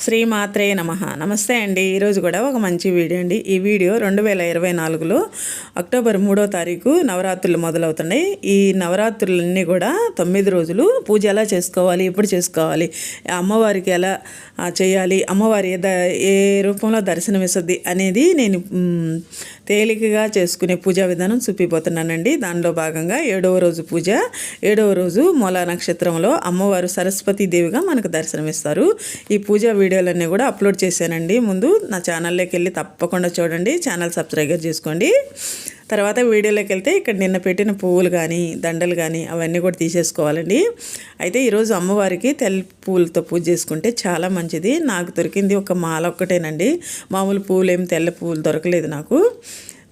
శ్రీమాత్రే నమ. నమస్తే అండి. ఈరోజు కూడా ఒక మంచి వీడియో అండి. ఈ వీడియో రెండు వేల ఇరవై నాలుగులో అక్టోబర్ మూడో తారీఖు నవరాత్రులు మొదలవుతున్నాయి. ఈ నవరాత్రులన్నీ కూడా తొమ్మిది రోజులు పూజ ఎలా చేసుకోవాలి ఎప్పుడు చేసుకోవాలి అమ్మవారికి ఎలా చేయాలి అమ్మవారి ఏ ద- ఏ రూపంలో దర్శనమిస్తుంది అనేది నేను తేలికగా చేసుకునే పూజా విధానం చూపిపోతున్నానండి. దానిలో భాగంగా ఏడవ రోజు పూజ ఏడవ రోజు మూలా నక్షత్రంలో అమ్మవారు సరస్వతీదేవిగా మనకు దర్శనమిస్తారు. ఈ పూజా వీడియోలన్నీ కూడా అప్లోడ్ చేశానండి. ముందు నా ఛానల్లోకి వెళ్ళి తప్పకుండా చూడండి. ఛానల్ సబ్స్క్రైబ్ చేసుకోండి తర్వాత వీడియోలోకి వెళ్తే ఇక్కడ నిన్న పెట్టిన పువ్వులు కానీ దండలు కానీ అవన్నీ కూడా తీసేసుకోవాలండి. అయితే ఈరోజు అమ్మవారికి తెల్ల పువ్వులతో పూజ చేసుకుంటే చాలా మంచిది. నాకు దొరికింది ఒక మాల ఒక్కటేనండి. మామూలు పువ్వులు ఏం తెల్ల పువ్వులు దొరకలేదు నాకు.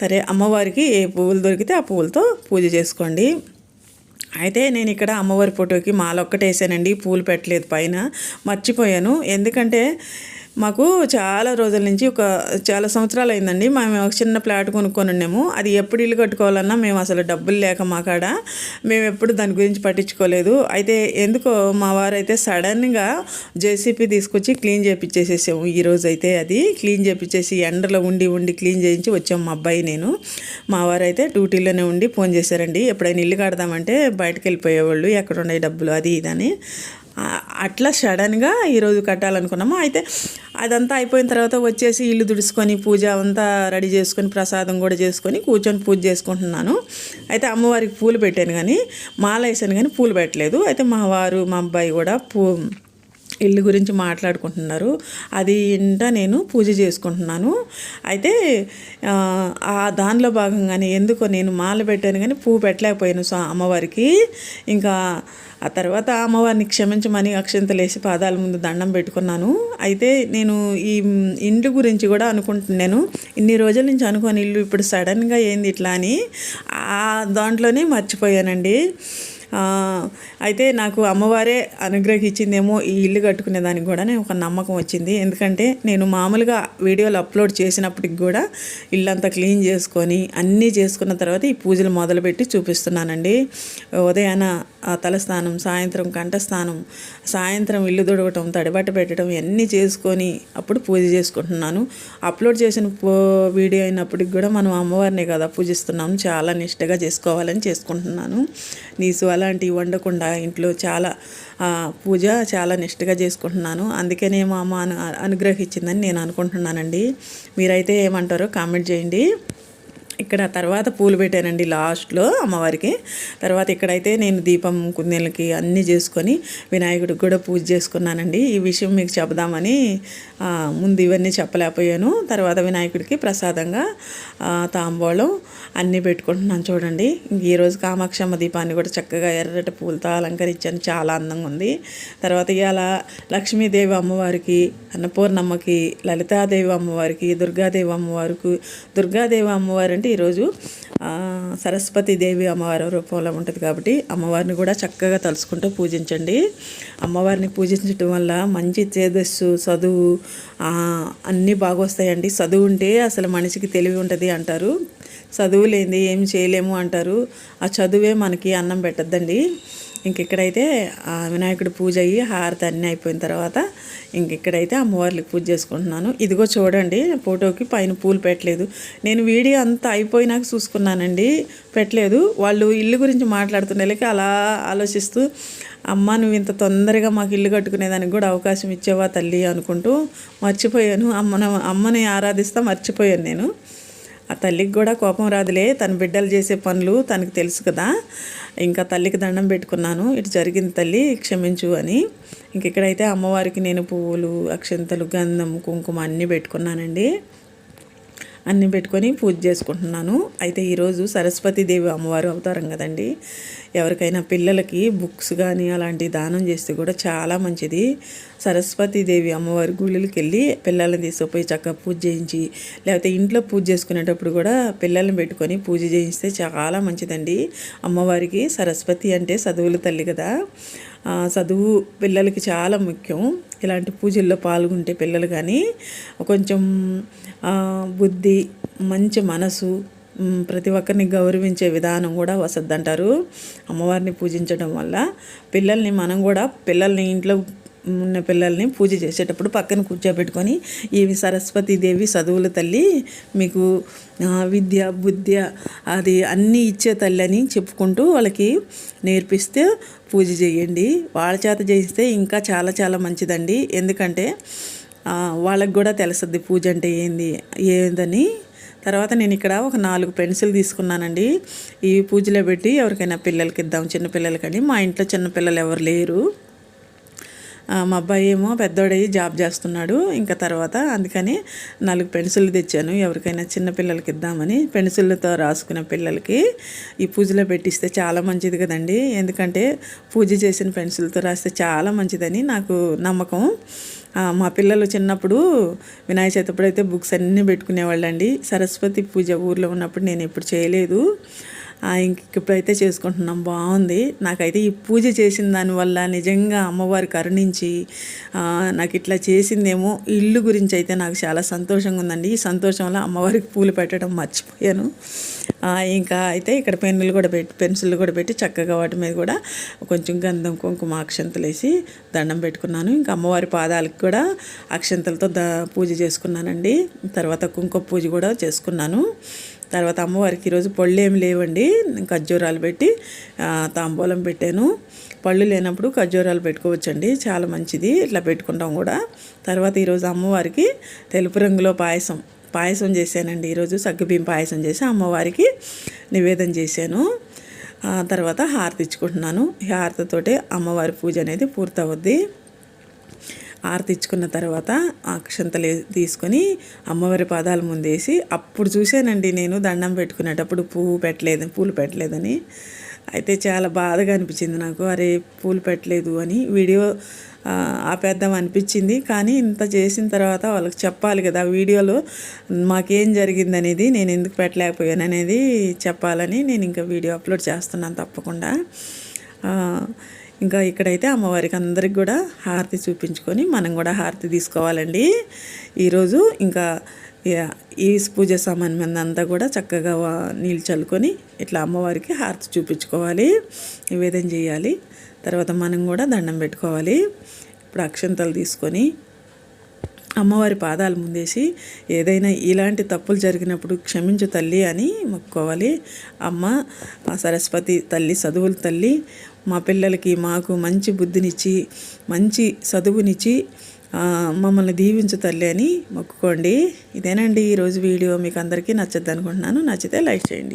సరే అమ్మవారికి ఏ పువ్వులు దొరికితే ఆ పువ్వులతో పూజ చేసుకోండి. అయితే నేను ఇక్కడ అమ్మవారి ఫోటోకి మాల ఒక్కటేసానండి. పూలు పెట్టలేదు పైన. మర్చిపోయాను. ఎందుకంటే మాకు చాలా రోజుల నుంచి ఒక చాలా సంవత్సరాలు అయిందండి మేము ఒక చిన్న ప్లాట్ కొనుక్కొని ఉన్నాము. అది ఎప్పుడు ఇల్లు కట్టుకోవాలన్నా మేము అసలు డబ్బులు లేక మా కాడ. మేము ఎప్పుడు దాని గురించి పట్టించుకోలేదు. అయితే ఎందుకో మా వారైతే అయితే సడన్గా జేసీపీ తీసుకొచ్చి క్లీన్ చేపించేసేసాము ఈ రోజు అయితే అది క్లీన్ చేపించేసి ఎండలో ఉండి ఉండి క్లీన్ చేయించి వచ్చాము మా అబ్బాయి నేను. మా వారు అయితే డ్యూటీలోనే ఉండి ఫోన్ చేశారండి. ఎప్పుడైనా ఇల్లు కడదామంటే బయటకు వెళ్ళిపోయేవాళ్ళు ఎక్కడ ఉన్నాయి డబ్బులు అది ఇదని. అట్లా సడన్గా ఈరోజు కట్టాలనుకున్నాము. అయితే అదంతా అయిపోయిన తర్వాత వచ్చేసి ఇల్లు దుడుచుకొని పూజ అంతా రెడీ చేసుకొని ప్రసాదం కూడా చేసుకొని కూర్చొని పూజ చేసుకుంటున్నాను. అయితే అమ్మవారికి పూలు పెట్టాను కానీ మాల వేసాను కానీ పూలు పెట్టలేదు. అయితే మా వారు మా అబ్బాయి కూడా పూ ఇల్లు గురించి మాట్లాడుకుంటున్నారు. అది ఇంట నేను పూజ చేసుకుంటున్నాను. అయితే ఆ, దానిలో భాగంగానే ఎందుకో నేను మాల పెట్టాను కానీ పువ్వు పెట్టలేకపోయాను సో అమ్మవారికి. ఇంకా ఆ తర్వాత అమ్మవారిని క్షమించమని అక్షంతలేసి పాదాల ముందు దండం పెట్టుకున్నాను. అయితే నేను ఈ ఇండ్లు గురించి కూడా అనుకుంటున్నాను. ఇన్ని రోజుల నుంచి అనుకోని ఇల్లు ఇప్పుడు సడన్గా ఏంది ఇట్లా అని ఆ దాంట్లోనే మర్చిపోయానండి. అయితే నాకు అమ్మవారే అనుగ్రహించిందేమో ఈ ఇల్లు కట్టుకునే దానికి కూడా ఒక నమ్మకం వచ్చింది. ఎందుకంటే నేను మామూలుగా వీడియోలు అప్లోడ్ చేసినప్పటికి కూడా ఇల్లంతా క్లీన్ చేసుకొని అన్నీ చేసుకున్న తర్వాత ఈ పూజలు మొదలుపెట్టి చూపిస్తున్నానండి. ఉదయాన తలస్నానం సాయంత్రం కంఠస్నానం సాయంత్రం ఇల్లు తుడవటం తడిబట్ట పెట్టడం ఇవన్నీ చేసుకొని అప్పుడు పూజ చేసుకుంటున్నాను. అప్లోడ్ చేసిన పో వీడియో అయినప్పటికి కూడా మనం అమ్మవారినే కదా పూజిస్తున్నాం. చాలా నిష్టగా చేసుకోవాలని చేసుకుంటున్నాను. నీసు అలాంటివి వండకుండా ఇంట్లో చాలా పూజ చాలా నిష్టగా చేసుకుంటున్నాను. అందుకనే మా అమ్మ అను అనుగ్రహించిందని నేను అనుకుంటున్నానండి. మీరైతే ఏమంటారో కామెంట్ చేయండి. ఇక్కడ తర్వాత పూలు పెట్టానండి లాస్ట్లో అమ్మవారికి. తర్వాత ఇక్కడైతే నేను దీపం కుందేళ్ళకి అన్నీ చేసుకొని వినాయకుడికి కూడా పూజ చేసుకున్నానండి. ఈ విషయం మీకు చెప్దామని ముందు ఇవన్నీ చెప్పలేకపోయాను. తర్వాత వినాయకుడికి ప్రసాదంగా తాంబూలం అన్నీ పెట్టుకుంటున్నాను చూడండి. ఈరోజు కామాక్షమ్మ దీపాన్ని కూడా చక్కగా ఎర్రటి పూలతో అలంకరించాను. చాలా అందంగా ఉంది. తర్వాత ఇవాళ లక్ష్మీదేవి అమ్మవారికి అన్నపూర్ణమ్మకి లలితాదేవి అమ్మవారికి దుర్గాదేవి అమ్మవారికి దుర్గాదేవి అమ్మవారు అంటే ఈరోజు సరస్వతి దేవి అమ్మవారి రూపంలో ఉంటుంది కాబట్టి అమ్మవారిని కూడా చక్కగా తలుచుకుంటూ పూజించండి. అమ్మవారిని పూజించడం వల్ల మంచి తేజస్సు చదువు అన్నీ బాగా వస్తాయండి చదువు ఉంటే అసలు మనిషికి తెలివి ఉంటుంది అంటారు. చదువు లేనిది ఏం చేయలేము అంటారు. ఆ చదువే మనకి అన్నం పెట్టద్దండి. ఇంక ఇక్కడైతే ఆ వినాయకుడి పూజ అయ్యి హారతి అన్నీ అయిపోయిన తర్వాత ఇంక ఇక్కడైతే అమ్మవార్లకి పూజ చేసుకుంటున్నాను. ఇదిగో చూడండి ఫోటోకి పైన పూలు పెట్టలేదు. నేను వీడియో అంతా అయిపోయినాక చూసుకున్నానండి. పెట్టలేదు. వాళ్ళు ఇల్లు గురించి మాట్లాడుతున్నలకి అలా ఆలోచిస్తూ అమ్మ నువ్వు ఇంత తొందరగా మాకు ఇల్లు కట్టుకునేదానికి కూడా అవకాశం ఇచ్చేవా తల్లి? అనుకుంటూ మర్చిపోయాను. అమ్మను అమ్మని ఆరాధిస్తా మర్చిపోయాను నేను. ఆ తల్లికి కూడా కోపం రాదులే. తన బిడ్డలు చేసే పనులు తనకు తెలుసు కదా. ఇంకా తల్లికి దండం పెట్టుకున్నాను. ఇటు జరిగింది తల్లి క్షమించు అని. ఇంక ఇక్కడైతే అమ్మవారికి నేను పువ్వులు అక్షంతలు గంధం కుంకుమ అన్నీ పెట్టుకున్నానండి. అన్నీ పెట్టుకొని పూజ చేసుకుంటున్నాను. అయితే ఈరోజు సరస్వతీదేవి అమ్మవారు అవతారం కదండి. ఎవరికైనా పిల్లలకి బుక్స్ కానీ అలాంటి దానం చేస్తే కూడా చాలా మంచిది. సరస్వతీదేవి అమ్మవారి గుళ్ళకి వెళ్ళి పిల్లల్ని తీసుకుపోయి చక్కగా పూజ చేయించి లేకపోతే ఇంట్లో పూజ చేసుకునేటప్పుడు కూడా పిల్లల్ని పెట్టుకొని పూజ చేయిస్తే చాలా మంచిదండి. అమ్మవారికి సరస్వతి అంటే చదువుల తల్లి కదా. చదువు పిల్లలకి చాలా ముఖ్యం. ఇలాంటి పూజల్లో పాల్గొంటే పిల్లలు కానీ కొంచెం బుద్ధి మంచి మనసు ప్రతి ఒక్కరిని గౌరవించే విధానం కూడా వసద్దంటారు. అమ్మవారిని పూజించడం వల్ల పిల్లల్ని మనం కూడా పిల్లల్ని ఇంట్లో ఉన్న పిల్లల్ని పూజ చేసేటప్పుడు పక్కన కూర్చోబెట్టుకొని ఈవి సరస్వతీదేవి చదువుల తల్లి మీకు విద్య బుద్ధ్య అది అన్నీ ఇచ్చే తల్లి అని చెప్పుకుంటూ వాళ్ళకి నేర్పిస్తే పూజ చేయండి. వాళ్ళ చేత చేయిస్తే ఇంకా చాలా చాలా మంచిదండి. ఎందుకంటే వాళ్ళకి కూడా తెలుస్తుంది పూజ అంటే ఏంది ఏందని. తర్వాత నేను ఇక్కడ ఒక నాలుగు పెన్సిల్ తీసుకున్నానండి. ఈ పూజలో పెట్టి ఎవరికైనా పిల్లలకి ఇద్దాం చిన్నపిల్లలకని మా ఇంట్లో చిన్న పిల్లలు ఎవరు లేరు. మా అబ్బాయి ఏమో పెద్దోడయ్యి జాబ్ చేస్తున్నాడు. ఇంకా తర్వాత అందుకని నాలుగు పెన్సిల్ తెచ్చాను. ఎవరికైనా చిన్న పిల్లలకి ఇద్దామని పెన్సిళ్ళతో రాసుకున్న పిల్లలకి ఈ పూజలో పెట్టిస్తే చాలా మంచిది కదండి. ఎందుకంటే పూజ చేసిన పెన్సిల్తో రాస్తే చాలా మంచిదని నాకు నమ్మకం. మా పిల్లలు చిన్నప్పుడు వినాయక చవితి అప్పుడైతే బుక్స్ అన్నీ పెట్టుకునేవాళ్ళండి. సరస్వతి పూజ ఊర్లో ఉన్నప్పుడు నేను ఎప్పుడు చేయలేదు. ఇప్పుడైతే చేసుకుంటున్నాం. బాగుంది. నాకైతే ఈ పూజ చేసిన దానివల్ల నిజంగా అమ్మవారి కరుణించి నాకు ఇట్లా చేసిందేమో ఇల్లు గురించి అయితే నాకు చాలా సంతోషంగా ఉందండి. ఈ సంతోషంలో అమ్మవారికి పూలు పెట్టడం మర్చిపోయాను. ఇంకా అయితే ఇక్కడ పెన్నులు కూడా పెట్టి పెన్సిళ్ళు కూడా పెట్టి చక్కగా వాటి మీద కూడా కొంచెం గంధం కుంకుమ అక్షంతలు వేసి దండం పెట్టుకున్నాను. ఇంకా అమ్మవారి పాదాలకు కూడా అక్షంతలతో ద పూజ చేసుకున్నానండి. తర్వాత కుంకుమ పూజ కూడా చేసుకున్నాను. తర్వాత అమ్మవారికి ఈరోజు పళ్ళు ఏమి లేవండి. ఖర్జూరాలు పెట్టి తాంబూలం పెట్టాను. పళ్ళు లేనప్పుడు ఖర్జూరాలు పెట్టుకోవచ్చండి. చాలా మంచిది. ఇట్లా పెట్టుకుంటాం కూడా. తర్వాత ఈరోజు అమ్మవారికి తెలుపు రంగులో పాయసం పాయసం చేశానండి. ఈరోజు సగ్గుబియ్యం పాయసం చేసి అమ్మవారికి నివేదన చేశాను. తర్వాత హారతి ఇచ్చుకుంటున్నాను. ఈ హారతితోటే అమ్మవారి పూజ అనేది పూర్తవుద్ది. ఆర్తిచ్చుకున్న తర్వాత అక్షంతలే తీసుకొని అమ్మవారి పాదాల ముందేసి అప్పుడు చూశానండి నేను దండం పెట్టుకునేటప్పుడు పువ్వు పెట్టలేదు పూలు పెట్టలేదని. అయితే చాలా బాధగా అనిపించింది నాకు. అరే పూలు పెట్టలేదు అని వీడియో ఆపేద్దాం అనిపించింది. కానీ ఇంత చేసిన తర్వాత వాళ్ళకి చెప్పాలి కదా వీడియోలో మాకేం జరిగింది అనేది నేను ఎందుకు పెట్టలేకపోయాను అనేది చెప్పాలని నేను ఇంకా వీడియో అప్లోడ్ చేస్తున్నాను తప్పకుండా. ఇంకా ఇక్కడైతే అమ్మవారికి అందరికి కూడా హారతి చూపించుకొని మనం కూడా హారతి తీసుకోవాలండి. ఈరోజు ఇంకా ఈ పూజ సామాన్యం అంతా కూడా చక్కగా నీళ్ళు చల్లుకొని ఇట్లా అమ్మవారికి హారతి చూపించుకోవాలి. నివేదన చేయాలి. తర్వాత మనం కూడా దండం పెట్టుకోవాలి. ఇప్పుడు అక్షంతలు తీసుకొని అమ్మవారి పాదాలు ముందేసి ఏదైనా ఇలాంటి తప్పులు జరిగినప్పుడు క్షమించు తల్లి అని మొక్కుకోవాలి. అమ్మ మా సరస్వతి తల్లి చదువుల తల్లి మా పిల్లలకి మాకు మంచి బుద్ధినిచ్చి మంచి చదువునిచ్చి మమ్మల్ని దీవించు తల్లి అని మొక్కుకోండి. ఇదేనండి ఈరోజు వీడియో. మీకు అందరికీ నచ్చద్దు అనుకుంటున్నాను. నచ్చితే లైక్ చేయండి.